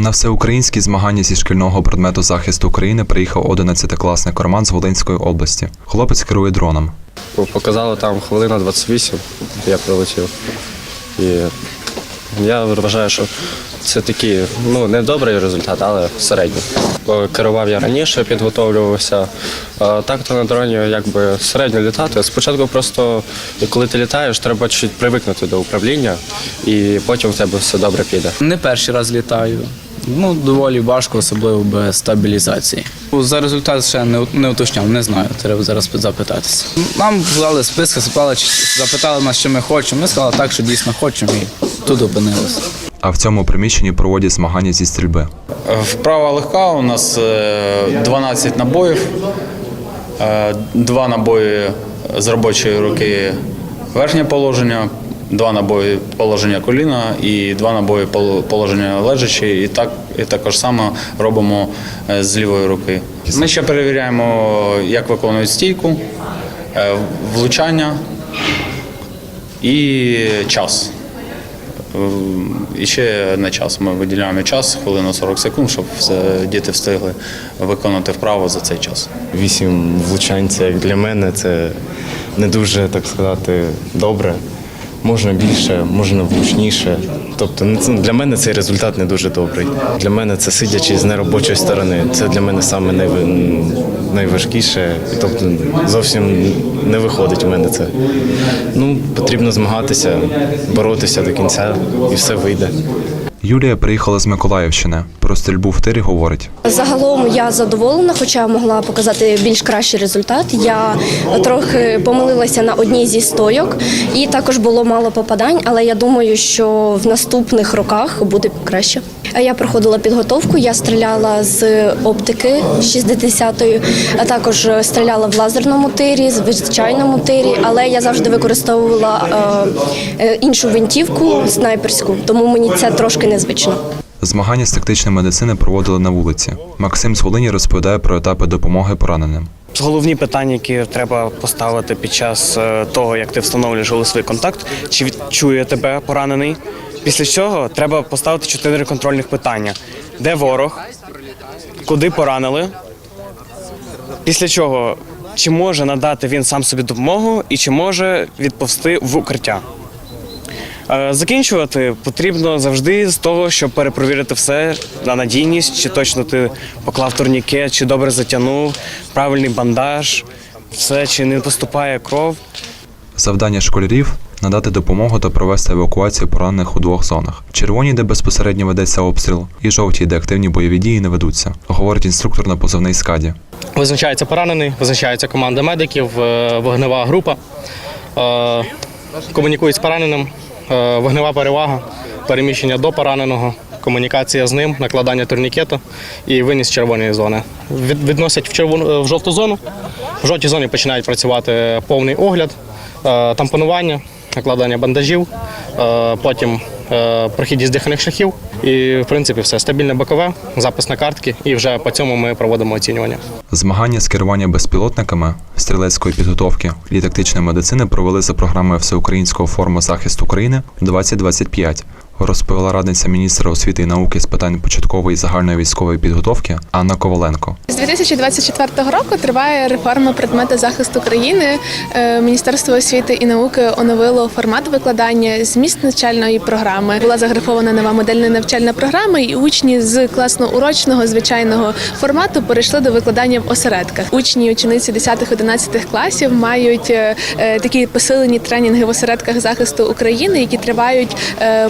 На всеукраїнські змагання зі шкільного предмету захисту України приїхав 11-класник Роман з Волинської області. Хлопець керує дроном. Показали там хвилина 28, я прилетів. І я вважаю, що це такий ну, не добрий результат, але середній. Керував я раніше, підготовлювався. А так то на дроні якби середньо літати. Спочатку просто, коли ти літаєш, треба чуть привикнути до управління, і потім в тебе все добре піде. Не перший раз літаю. Ну, доволі важко, особливо без стабілізації. За результат ще не, не уточняв, не знаю. Треба зараз запитатися. Нам дали списки, запитали, запитали нас, що ми хочемо. Ми сказали так, що дійсно хочемо, і тут опинилися. А в цьому приміщенні проводять змагання зі стрільби. Вправа легка, у нас е, 12 набоїв, Е, два набої з робочої руки верхнє положення, два набої положення коліна і два набої пол- положення лежачі. І так і також само робимо е, з лівої руки. Ми ще перевіряємо, як виконують стійку, е, влучання і час. І ще на час ми виділяємо час, хвилину 40 секунд, щоб діти встигли виконати вправу за цей час. Вісім влучань це як для мене це не дуже, так сказати, добре. Можна більше, можна влучніше. Тобто ну, для мене цей результат не дуже добрий. Для мене це сидячи з неробочої сторони. Це для мене саме найви- найважкіше. Тобто зовсім не виходить у мене це. Ну, потрібно змагатися, боротися до кінця і все вийде. Юлія приїхала з Миколаївщини. Про стрільбу в тирі говорить. Загалом я задоволена, хоча могла показати більш кращий результат. Я трохи помилилася на одній зі стойок, і також було мало попадань, але я думаю, що в наступних роках буде краще. Я проходила підготовку, я стріляла з оптики 60-ї, а також стріляла в лазерному тирі, в звичайному тирі, але я завжди використовувала е, е, іншу гвинтівку снайперську, тому мені це трошки незвично. Змагання з тактичної медицини проводили на вулиці. Максим з Волині розповідає про етапи допомоги пораненим. Головні питання, які треба поставити під час е, того, як ти встановлюєш голосовий контакт, чи відчує тебе поранений. Після цього треба поставити чотири контрольних питання: де ворог, куди поранили, після чого чи може надати він сам собі допомогу і чи може відповсти в укриття. Е, Закінчувати потрібно завжди з того, щоб перепровірити все на надійність, чи точно ти поклав турнікет, чи добре затягнув, правильний бандаж, все, чи не поступає кров. Завдання школярів надати допомогу та провести евакуацію поранених у двох зонах: червоній, де безпосередньо ведеться обстріл, і жовтій, де активні бойові дії не ведуться, говорить інструктор на позивний скаді. Визначається поранений, визначається команда медиків, е, вогнева група. Е, Комунікують з пораненим, е, вогнева перевага, переміщення до пораненого, комунікація з ним, накладання турнікету і виніс червоної зони. Відносять в, червону, в жовту зону. В жовтій зоні починають працювати повний огляд, тампонування, накладання бандажів, е, потім е, прохідність дихальних шляхів. І, в принципі, все стабільне бокове, запис на картки, і вже по цьому ми проводимо оцінювання. Змагання з керування безпілотниками, стрілецької підготовки і тактичної медицини провели за програмою Всеукраїнського форуму захисту України 2025. Розповіла радниця міністра освіти і науки з питань початкової загальної військової підготовки Анна Коваленко. З 2024 року триває реформа предмету захисту країни. Е, Міністерство освіти і науки оновило формат викладання зміст навчальної програми. Була заграфована нова модельна навчальна програма, і учні з класно-урочного звичайного формату перейшли до викладання в осередках. Учні учениці 10-11 класів мають е, е, такі посилені тренінги в осередках захисту України, які тривають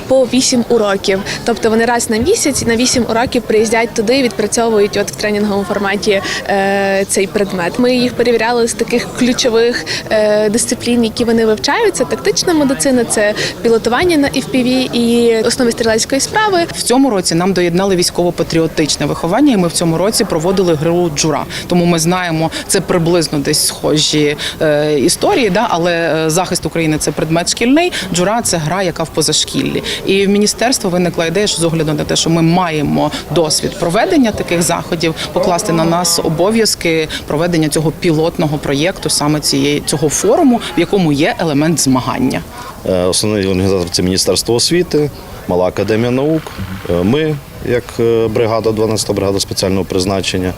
по 8 уроків. Тобто вони раз на місяць на 8 уроків приїздять туди і відпрацьовують от в тренінговому форматі е, цей предмет. Ми їх перевіряли з таких ключових е, дисциплін, які вони вивчають. Це тактична медицина, це пілотування на FPV і основи стрілецької справи. В цьому році нам доєднали військово-патріотичне виховання, і ми в цьому році проводили гру джура. Тому ми знаємо, це приблизно десь схожі е, історії, да? але е, захист України це предмет шкільний. Джура це гра, яка в позашкіллі. І міністерство виникла ідея, що з огляду на те, що ми маємо досвід проведення таких заходів, покласти на нас обов'язки проведення цього пілотного проєкту, саме цієї цього форуму, в якому є елемент змагання. Е, Основний організатор це Міністерство освіти, Мала академія наук, е, ми, як е, бригада, 12-та бригада спеціального призначення.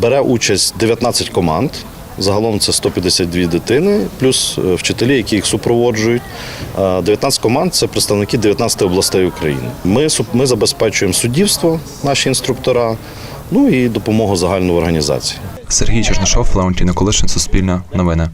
Бере участь 19 команд. Загалом це 152 дитини, плюс е, вчителі, які їх супроводжують. Е, 19 команд це представники 19 областей України. Ми, ми забезпечуємо суддівство, наші інструктора, ну і допомогу загальну в організації. Сергій Чернишов, Леонтій Николишин, Суспільне, Новини.